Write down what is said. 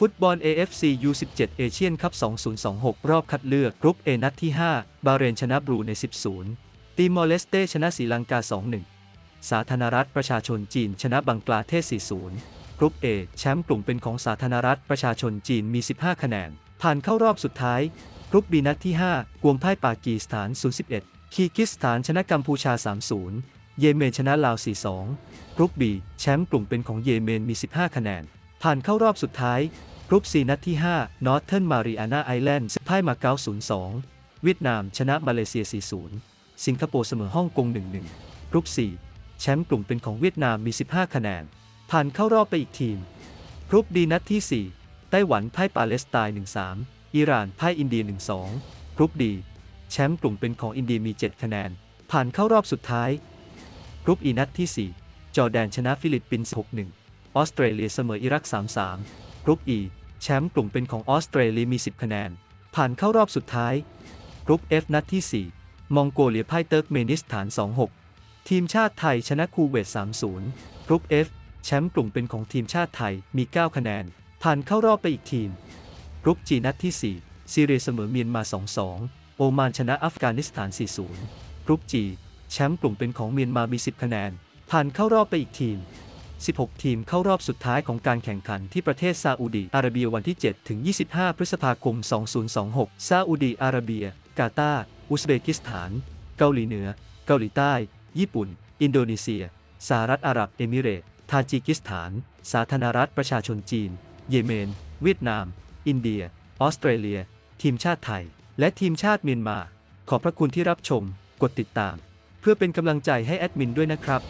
ฟุตบอล AFC U17 เอเชียนคัพ 2026 รอบคัดเลือกกรุ๊ป A นัดที่ 5 บาเรนชนะบรูใน 10ตีมอร์เลสเตชนะศรีลังกา 2-1 สาธารณรัฐประชาชนจีนชนะบังกลาเทศ 4-0 กรุ๊ป A แชมป์กลุ่มเป็นของสาธารณรัฐประชาชนจีนมี 15 คะแนน ผ่านเข้ารอบสุดท้าย กรุ๊ป B นัดที่ 5 กวงพ่ายปากีสถาน 0-11 คีกิสถานชนะกัมพูชา 3-0 เยเมนชนะลาว 4-2 กรุ๊ป B แชมป์กลุ่มเป็นของเยเมนมี 15 คะแนน ผ่านเข้ารอบสุดท้ายกรุ๊ป C นัดที่ 5 Northern Mariana Islands พ่ายมาเก๊า0-2 เวียดนามชนะมาเลเซีย 4-0 สิงคโปร์เสมอฮ่องกง 1-1 กรุ๊ป 4 แชมป์กลุ่มเป็นของเวียดนามมี 15 คะแนน ผ่านเข้ารอบไปอีกทีม กรุ๊ป D นัดที่ 4 ไต้หวันพ่ายปาเลสไตน์ 1-3 อิหร่านพ่ายอินเดีย 1-2 กรุ๊ป D แชมป์กลุ่มเป็นของอินเดียมี 7 คะแนน ผ่านเข้ารอบสุดท้าย กรุ๊ป E นัดที่ 4 จอร์แดนชนะฟิลิปปินส์ 6-1 ออสเตรเลียเสมออิรัก 3-3 กรุ๊ป E แชมป์กลุ่มเป็นของออสเตรเลียมี 10 คะแนน ผ่านเข้ารอบสุดท้าย กรุ๊ป F นัดที่ 4 มองโกเลียพ่ายเติร์กเมนิสถาน 2-6 ทีมชาติไทยชนะคูเวต 3-0 กรุ๊ป F แชมป์กลุ่มเป็นของทีมชาติไทยมี 9 คะแนน ผ่านเข้ารอบไปอีกทีม กรุ๊ป G นัดที่ 4 ซีเรียเสมอเมียนมา 2-2 โอมานชนะอัฟกานิสถาน 4-0 กรุ๊ป G แชมป์กลุ่มเป็นของเมียนมามี 10 คะแนน ผ่านเข้ารอบไปอีกทีม 16 ทีมเข้ารอบสุดท้ายของการแข่งขันที่ประเทศซาอุดีอาระเบียวันที่ 7 ถึง 25 พฤษภาคม 2026 ซาอุดีอาระเบีย กาตาร์อุซเบกิสถาน เกาหลีเหนือ เกาหลีใต้ ญี่ปุ่น อินโดนีเซีย สหรัฐอาหรับเอมิเรตส์ทาจิกิสถาน สาธารณรัฐประชาชนจีน เยเมน เวียดนาม อินเดีย ออสเตรเลีย ทีมชาติไทย และทีมชาติเมียนมา ขอบพระคุณที่รับชม กดติดตาม เพื่อเป็นกำลังใจให้แอดมินด้วยนะครับ